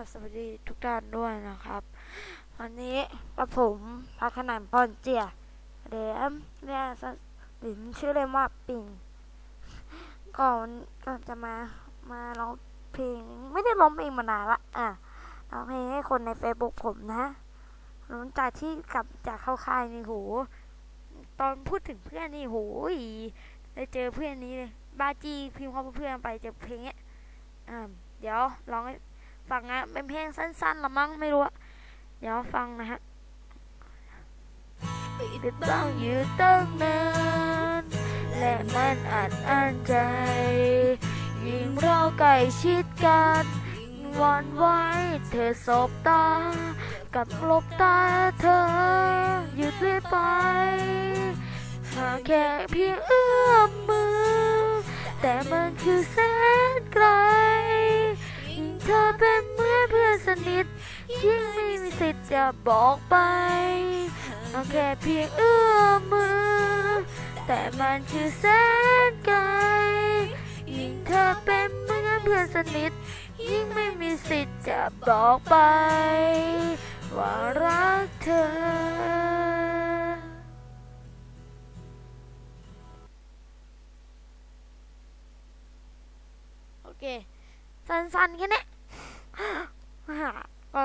สวัสดีทุกท่านด้วยนะครับ วันนี้กับผมพักขนานพรเจียเดมเนี่ยสหรือชื่อเล่นว่าปิงก่อนก่อนจะมามาร้องเพลง ไม่ได้ร้องเพลงมานานละอะร้องเพลงให้คนใน Facebook ผมนะหลังจากที่กลับจากเข้าค่ายนี่โหตอนพูดถึงเพื่อนนี่โหยได้เจอเพื่อนนี้เลยบาจีพิมพ์เข้าเพื่อนไปเจอเพลงเนี้ยอ่าเดี๋ยวร้อง ฟังนะเป็นเพลงสั้นๆละมั้งไม่รู้เดี๋ยวฟังนะฮะปิดบังอยู่ตั้งนานและมันอัดอั้นใจ ยิ่งเราใกล้ชิดกันหวันไหวเธอสบตา กับลบตาเธอหยุดเรื่อยไป หากแค่เพียงเอื้อมมือ แต่มันคือแสนไกลยิ่งเธอเป็น นิทยิ่งไม่มีสิทธิ์จะบอกไปหาแค่เพียงเอื้อมมือ แต่มันคือแสนไกล ยิ่งเธอเป็นเหมือนเพื่อนสนิท ยิ่งไม่มีสิทธิ์จะบอกไป ว่ารักเธอโอเค สั้นๆแค่เนี้ยก็